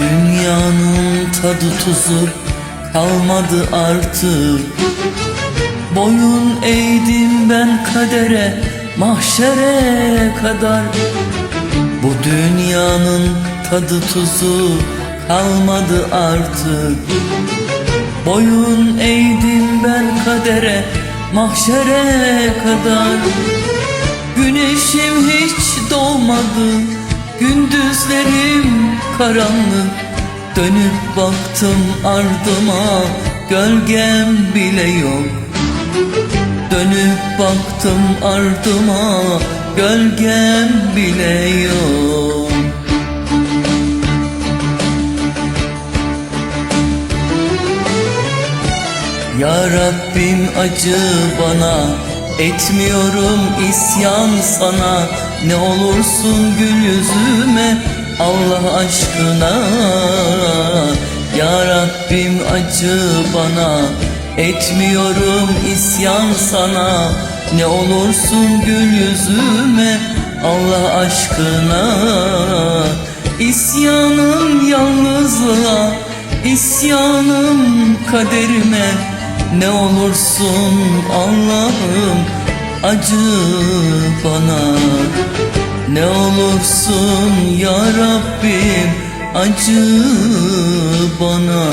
dünyanın tadı tuzu kalmadı artık. Boyun eğdim ben kadere mahşere kadar. Bu dünyanın tadı tuzu kalmadı artık. Boyun eğdim ben kadere mahşere kadar. Güneşim hiç doğmadı Gündüzlerim karanlık Dönüp baktım ardıma Gölgem bile yok. Dönüp baktım ardıma Gölgem bile yok. Ya Rabbim acı bana Etmiyorum isyan sana. Ne olursun gül yüzüme Allah aşkına. Ya Rabbim acı bana. Etmiyorum isyan sana. Ne olursun gül yüzüme Allah aşkına. İsyanım yalnızlığa İsyanım kaderime ne olursun Allah'ım acı bana. Ne olursun ya Rabbim acı bana